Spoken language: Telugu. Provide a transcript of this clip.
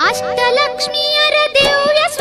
ಅಷ್ಟಲಕ್ಷ್ಮಿಯರ ದಿವ್ಯ ಸ್ವರೂಪ